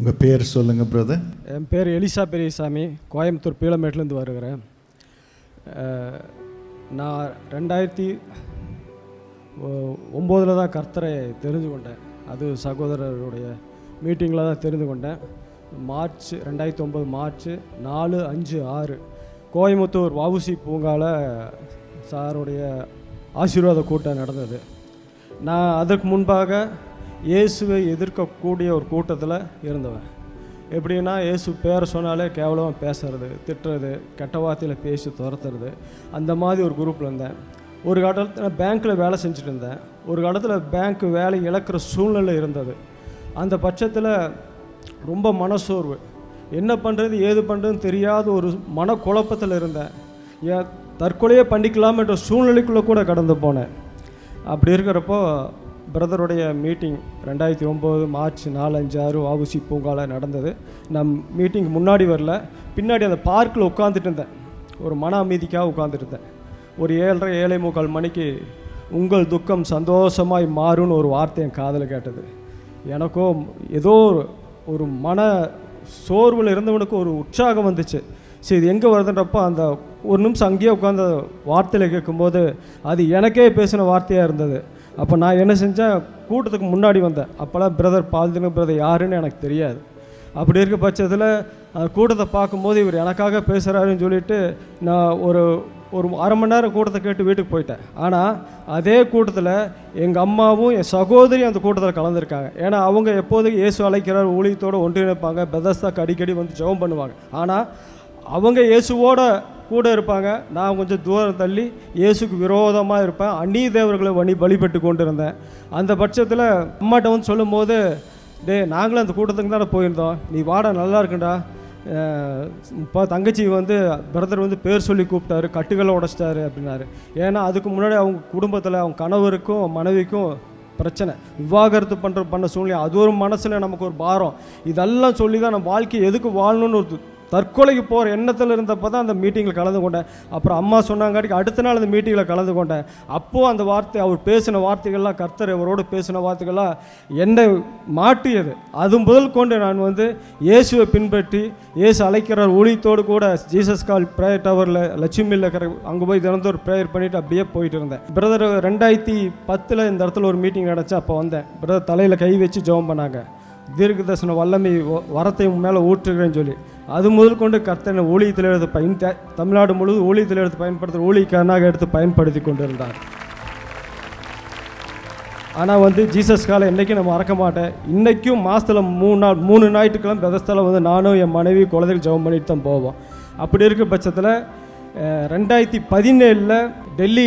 உங்கள் பேர் சொல்லுங்கள் பிரதர் என் பேர் எலிசா பெரியசாமி. கோயம்புத்தூர் பீளமேட்லேருந்து வருகிறேன். நான் ரெண்டாயிரத்தி ஒம்போதில் தான் கர்த்தரை தெரிந்து கொண்டேன். அது சகோதரருடைய மீட்டிங்கில் தான் தெரிந்து கொண்டேன். மார்ச் ரெண்டாயிரத்தி ஒம்பது மார்ச் நாலு அஞ்சு ஆறு. கோயம்புத்தூர் வவுசி பூங்காவில் சாருடைய ஆசீர்வாத கூட்டம் நடந்தது. நான் அதற்கு முன்பாக இயேசுவை எதிர்க்கக்கூடிய ஒரு கூட்டத்தில் இருந்தவன். எப்படின்னா இயேசு பேரை சொன்னாலே கேவலமாக பேசுறது திட்டுறது கெட்ட வார்த்தையில் பேசி துரத்துறது அந்த மாதிரி ஒரு குரூப்பில் இருந்தேன். ஒரு காலத்தில் பேங்க்கில் வேலை செஞ்சுட்டு இருந்தேன். ஒரு காலத்தில் பேங்க் வேலை இழக்கிற சூழ்நிலை இருந்தது. அந்த பட்சத்தில் ரொம்ப மனசோர்வு. என்ன பண்ணுறது ஏது பண்ணுறதுன்னு தெரியாத ஒரு மனக்குழப்பத்தில் இருந்தேன். ஏன் தற்கொலையே பண்ணிக்கலாம்ன்ற சூழ்நிலைக்குள்ளே கூட கடந்து போனேன். அப்படி இருக்கிறப்போ பிரதருடைய மீட்டிங் ரெண்டாயிரத்தி ஒம்பது மார்ச் நாலஞ்சு ஆறு வாபுசி பூங்காவில் நடந்தது. நான் மீட்டிங் முன்னாடி வரல. பின்னாடி அந்த பார்க்கில் உட்காந்துட்டு இருந்தேன். ஒரு மன அமைதிக்காக உட்காந்துட்டு இருந்தேன். ஒரு ஏழரை ஏழை முக்கால் மணிக்கு உங்கள் துக்கம் சந்தோஷமாய் மாறும்னு ஒரு வார்த்தை என் காதில் கேட்டது. எனக்கோ ஏதோ ஒரு- ஒரு மன சோர்வில் இருந்தவனுக்கு ஒரு உற்சாகம் வந்துச்சு. சரி இது எங்கே வருதுன்றப்போ அந்த ஒரு நிமிஷம் அங்கேயே உட்காந்து வார்த்தையில் கேட்கும்போது அது எனக்கே பேசின வார்த்தையாக இருந்தது. அப்போ நான் என்ன செஞ்சேன்? கூட்டத்துக்கு முன்னாடி வந்தேன். அப்போல்லாம் பிரதர் பால்தின பிரதர் யாருன்னு எனக்கு தெரியாது. அப்படி இருக்க பட்சத்தில் அந்த கூட்டத்தை பார்க்கும்போது இவர் எனக்காக பேசுகிறாருன்னு சொல்லிட்டு நான் ஒரு ஒரு அரை மணி நேரம் கூட்டத்தை கேட்டு வீட்டுக்கு போயிட்டேன். ஆனால் அதே கூட்டத்தில் எங்கள் அம்மாவும் என் சகோதரியும் அந்த கூட்டத்தில் கலந்துருக்காங்க. ஏன்னா அவங்க எப்போதும் இயேசு அழைக்கிறார் ஊழியத்தோடு ஒன்றிணைப்பாங்க பெதஸ்தாக்கு அடிக்கடி வந்து ஜெபம் பண்ணுவாங்க. ஆனால் அவங்க இயேசுவோட கூட இருப்பாங்க. நான் கொஞ்சம் தூரம் தள்ளி இயேசுக்கு விரோதமாக இருப்பேன். அந்நிய தேவர்களை வழி வழிபட்டு கொண்டு இருந்தேன் அந்த பட்சத்தில் அம்மாட்ட வந்து சொல்லும்போது டேய் நாங்களும் அந்த கூட்டத்துக்கு தானே போயிருந்தோம். நீ வாடா நல்லா இருக்குண்டா இப்போ தங்கச்சி வந்து பிரதர் வந்து பேர் சொல்லி கூப்பிட்டாரு. கட்டுகளை உடைச்சிட்டாரு அப்படின்னாரு. ஏன்னா அதுக்கு முன்னாடி அவங்க குடும்பத்தில் அவங்க கணவருக்கும் மனைவிக்கும் பிரச்சனை. விவாகரத்து பண்ணுற பண்ண சூழ்நிலை அது ஒரு மனசில் நமக்கு ஒரு பாரம். இதெல்லாம் சொல்லி தான் நம்ம வாழ்க்கையை எதுக்கு வாழணும்னு ஒரு தற்கொலைக்கு போகிற எண்ணத்தில் இருந்தப்போ தான் அந்த மீட்டிங்கில் கலந்து கொண்டேன். அப்புறம் அம்மா சொன்னாங்காட்டிக்கு அடுத்த நாள் அந்த மீட்டிங்கில் கலந்து கொண்டேன். அப்போது அந்த வார்த்தை அவர் பேசின வார்த்தைகள்லாம் கர்த்தர் அவரோடு பேசின வார்த்தைகள்லாம் என்னை மாட்டியது அது முதல் கொண்டு நான் வந்து இயேசுவை பின்பற்றி இயேசு அழைக்கிற ஊழியத்தோடு கூட ஜீசஸ் கால் ப்ரேயர் டவரில் லட்சுமியில் இருக்கிற அங்கே போய் தினந்தோறும் ப்ரேயர் பண்ணிவிட்டு அப்படியே போயிட்டு இருந்தேன். பிரதர் ரெண்டாயிரத்தி பத்தில் இந்த இடத்துல ஒரு மீட்டிங் நடந்துச்சு அப்போ வந்தேன். பிரதர் தலையில் கை வச்சு ஜெபம் பண்ணாங்க. தீர்க்க தரிசன வல்லமை வரத்தை உன் மேலே ஊற்றுகிறேன்னு சொல்லி. அது முதல் கொண்டு கர்த்தனை ஊழியத்தில் எடுத்து பயன் தமிழ்நாடு முழுவதும் ஊழியத்தில் எடுத்து பயன்படுத்துகிற ஊழியக்காரனாக எடுத்து பயன்படுத்தி கொண்டிருந்தார். ஆனால் வந்து ஜீசஸ் காலை என்றைக்கும் நான் மறக்க மாட்டேன். இன்றைக்கும் மாதத்தில் மூணு நாள் மூணு ஞாயிற்றுக்கிழமை பெதஸ்தால வந்து நானும் என் மனைவி குழந்தைகள் ஜெபம் பண்ணிட்டு தான் போவோம். அப்படி இருக்க பட்சத்தில் ரெண்டாயிரத்தி பதினேழில் டெல்லி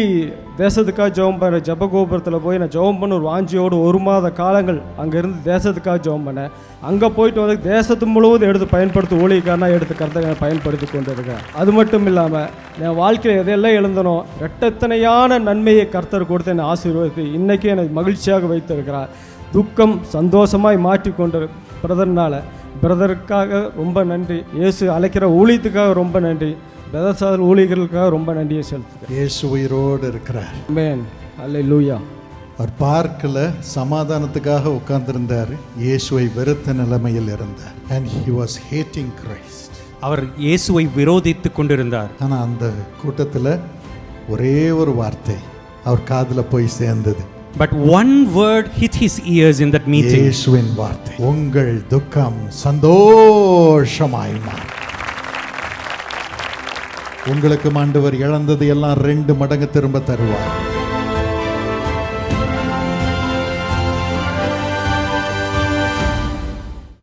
தேசத்துக்காக ஜெபம் பண்ணுற ஜபகோபுரத்தில் போய் நான் ஜெபம் பண்ண ஒரு வாஞ்சியோடு ஒரு மாத காலங்கள் அங்கேருந்து தேசத்துக்காக ஜெபம் பண்ணேன். அங்கே போயிட்டு வந்து தேசத்து முழுவதும் எடுத்து பயன்படுத்தி ஊழியக்காரனாக எடுத்து கருத்தை பயன்படுத்தி கொண்டு இருக்கேன் அது மட்டும் இல்லாமல் என் வாழ்க்கையில் எதையெல்லாம் எழுந்தனோ ரெட்டத்தனையான நன்மையை கர்த்தர் கொடுத்து என்னை ஆசீர்வதித்து இன்றைக்கி எனக்கு மகிழ்ச்சியாக வைத்திருக்கிறார். துக்கம் சந்தோஷமாய் மாற்றி கொண்டு பிரதருக்காக ரொம்ப நன்றி இயேசு அழைக்கிற ஊழியத்துக்காக ரொம்ப நன்றி. பிரதர் ஊழியர்களுக்காக ரொம்ப நன்றியை செலுத்துகிறேன். இயேசு உயிரோடு இருக்கிறார். மேன் அல்ல லூயா அவர் பார்க்கில் சமாதானத்துக்காக உட்கார்ந்திருந்தார். இயேசுவை வெறுத்த நிலைமையில் இருந்தார். And he was hating Christ அவர் இயேசுவை விரோதித்துக் கொண்டிருந்தார். ஆனால் அந்த கூட்டத்தில் ஒரே ஒரு வார்த்தை அவர் காதில் போய் சேர்ந்தது. But one word hit his ears in that meeting. இயேசுவின் வார்த்தை உங்கள் துக்கம் சந்தோஷமாய் மாறும். உங்களுக்கு ஆண்டவர் இழந்தது எல்லாம் ரெண்டு மடங்கு திரும்ப தருவார்.